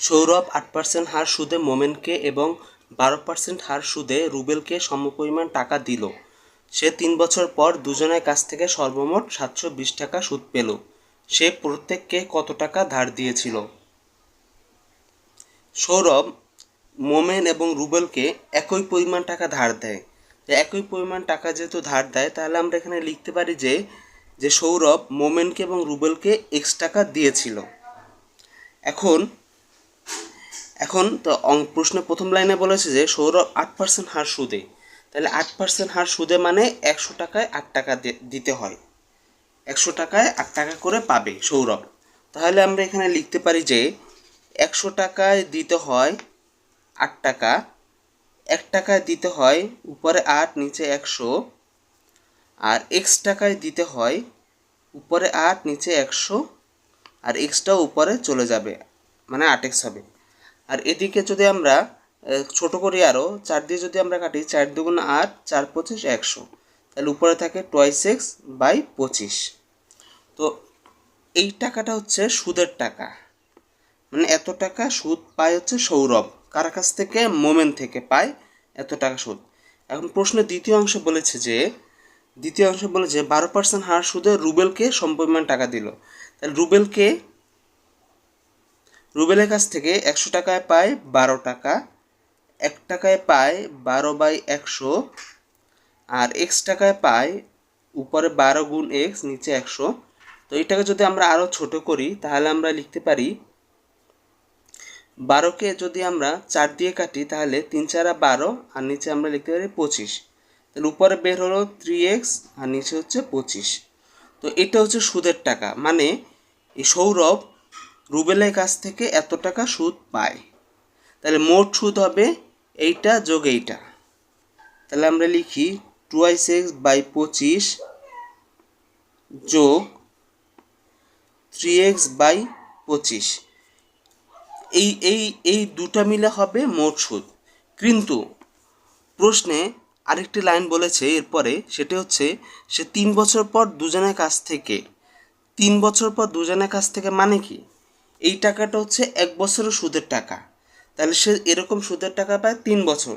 সৌরভ আট পার্সেন্ট হার সুদে মোমেনকে এবং বারো পার্সেন্ট হার সুদে রুবেলকে সমপরিমাণ টাকা দিল। সে তিন বছর পর দুজনের কাছ থেকে সর্বমোট সাতশো বিশ টাকা সুদ পেল। সে প্রত্যেককে কত টাকা ধার দিয়েছিল? সৌরভ, মোমেন এবং রুবেলকে একই পরিমাণ টাকা ধার দেয়। একই পরিমাণ টাকা যেহেতু ধার দেয়, তাহলে আমরা এখানে লিখতে পারি যে যে সৌরভ, মোমেনকে এবং রুবেলকে এক্স টাকা দিয়েছিল। এখন এখন তো প্রশ্নের প্রথম লাইনে বলেছে যে সৌরভ আট পার্সেন্ট হার সুদে। তাহলে আট পার্সেন্ট হার সুদে মানে একশো টাকায় আট টাকা দিতে হয়। একশো টাকায় আট টাকা করে পাবে সৌরভ। তাহলে আমরা এখানে লিখতে পারি যে একশো টাকায় দিতে হয় আট টাকা, এক টাকায় দিতে হয় উপরে আট, নিচে একশো, আর এক্স টাকায় দিতে হয় উপরে আট, নিচে একশো, আর এক্সটাও উপরে চলে যাবে মানে আট এক্স হবে। আর এদিকে যদি আমরা ছোট করি আরও চার দিয়ে যদি আমরা কাটি, চার দুগুণ আট, চার পঁচিশ, একশো। তাহলে উপরে থাকে টোয়াইস এক্স বাই পঁচিশ। তো এই টাকাটা হচ্ছে সুদের টাকা। মানে এত টাকা সুদ পায় হচ্ছে সৌরভ। কার কাছ থেকে? মোমেন থেকে পায় এত টাকা সুদ। এখন প্রশ্নের দ্বিতীয় অংশ বলেছে যে, দ্বিতীয় অংশ বলেছে বারো পার্সেন্ট হার সুদে রুবেলকে সমপরিমাণ টাকা দিল। তাহলে রুবেলকে রুবেলের কাছ থেকে একশো টাকায় পায় বারো টাকা, এক টাকায় পায় বারো বাই একশো, আর এক্স টাকায় পায় উপরে বারো গুণ এক্স নিচে একশো। তো এটাকে যদি আমরা আরও ছোট করি, তাহলে আমরা লিখতে পারি, বারোকে যদি আমরা চার দিয়ে কাটি, তাহলে তিন চারা বারো, আর নিচে আমরা লিখতে পারি পঁচিশ। তাহলে উপরে বের হলো থ্রি এক্স আর নিচে হচ্ছে পঁচিশ। তো এটা হচ্ছে সুদের টাকা। মানে সৌরভ রুবেলের কাছ থেকে এত টাকা সুদ পায়। তাহলে মোট সুদ হবে এইটা যোগ এইটা। তাহলে আমরা লিখি টুয়াইস এক্স বাই পঁচিশ যোগ থ্রি এক্স বাই পঁচিশ। এই এই এই দুটা মিলে হবে মোট সুদ। কিন্তু প্রশ্নে আরেকটি লাইন বলেছে এরপরে, সেটা হচ্ছে সে তিন বছর পর দুজনের কাছ থেকে, তিন বছর পর দুজনের কাছ থেকে মানে কি? এই টাকাটা হচ্ছে এক বছরের সুদের টাকা। তাহলে সে এরকম সুদের টাকা পায় তিন বছর।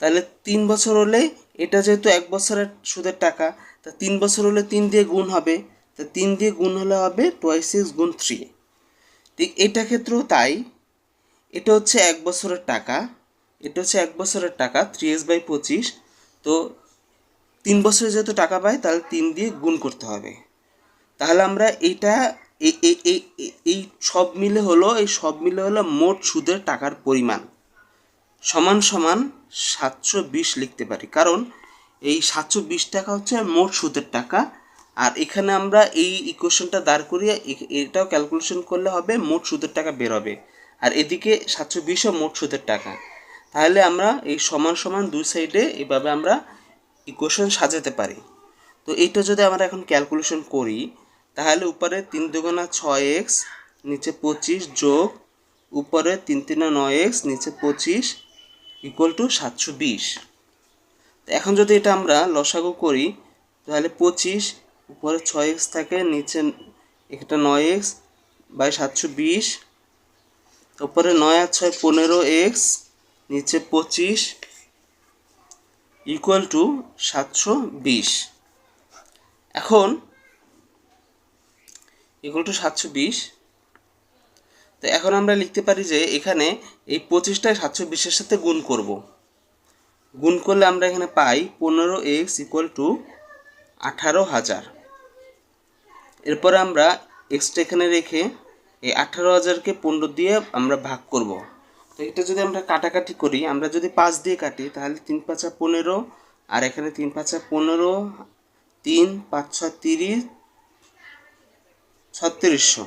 তাহলে তিন বছর হলে এটা যেহেতু এক বছরের সুদের টাকা, তা তিন বছর হলে তিন দিয়ে গুণ হবে। তা তিন দিয়ে গুণ হলে হবে টোয়াই সিক্স গুণ থ্রি ঠিক এটা ক্ষেত্রেও তাই। এটা হচ্ছে এক বছরের টাকা। এটা হচ্ছে এক বছরের টাকা থ্রি এক্স বাই পঁচিশ। তো তিন বছরে যেহেতু টাকা পাই তাহলে তিন দিয়ে গুণ করতে হবে। তাহলে আমরা এইটা এই এই এই সব মিলে হলো, এই সব মিলে হলো মোট সুদের টাকার পরিমাণ। সমান সমান সাতশো বিশ লিখতে পারি। কারণ এই সাতশো বিশ টাকা হচ্ছে মোট সুদের টাকা। আর এখানে আমরা এই ইকুয়েশনটা দাঁড় করিয়ে এটাও ক্যালকুলেশন করলে হবে, মোট সুদের টাকা বের হবে। আর এদিকে সাতশো বিশও মোট সুদের টাকা। তাহলে আমরা এই সমান সমান দুই সাইডে এভাবে আমরা ইকুয়েশন সাজাতে পারি। তো এটা যদি আমরা এখন ক্যালকুলেশন করি তাহলে উপরে তিন দুগুণা ছয় এক্স, নিচে পঁচিশ যোগ, উপরে তিন তিনে নয় এক্স, নিচে পঁচিশ ইকুয়াল টু সাতশো বিশ। এখন যদি এটা আমরা লসাগু করি, তাহলে পঁচিশ, উপরে ছয় এক্স থাকে, নিচে একটা নয় এক্স বাই সাতশো বিশ, উপরে নয় আর ছয় পনেরো এক্স, নিচে পঁচিশ ইকুয়াল টু সাতশো বিশ। এখন ইকুয়াল টু সাতশো বিশ। তো এখন আমরা লিখতে পারি যে এখানে এই পঁচিশটায় সাতশো বিশের সাথে গুণ করব। গুণ করলে আমরা এখানে পাই পনেরো এক্স ইকুয়াল টু আঠারো হাজার। এরপরে আমরা এক্সটা এখানে রেখে এই আঠারো হাজারকে পনেরো দিয়ে আমরা ভাগ করব। তো এটা যদি আমরা কাটাকাটি করি, আমরা যদি পাঁচ দিয়ে কাটি, তাহলে তিন পাঁচা পনেরো, আর এখানে তিন পাঁচা পনেরো, তিন পাঁচ ছ তিরিশ ছত্রিশশো।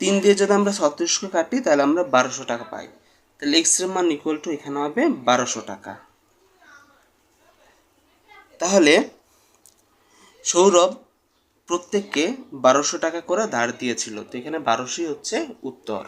তিন দিয়ে যদি আমরা ছত্রিশশো কাটি, তাহলে আমরা বারোশো টাকা পাই। তাহলে এক্সের মান ইকুয়াল টু এখানে হবে বারোশো টাকা। তাহলে সৌরভ প্রত্যেককে বারোশো টাকা করে ধার দিয়েছিল। তো এখানে বারোশোই হচ্ছে উত্তর।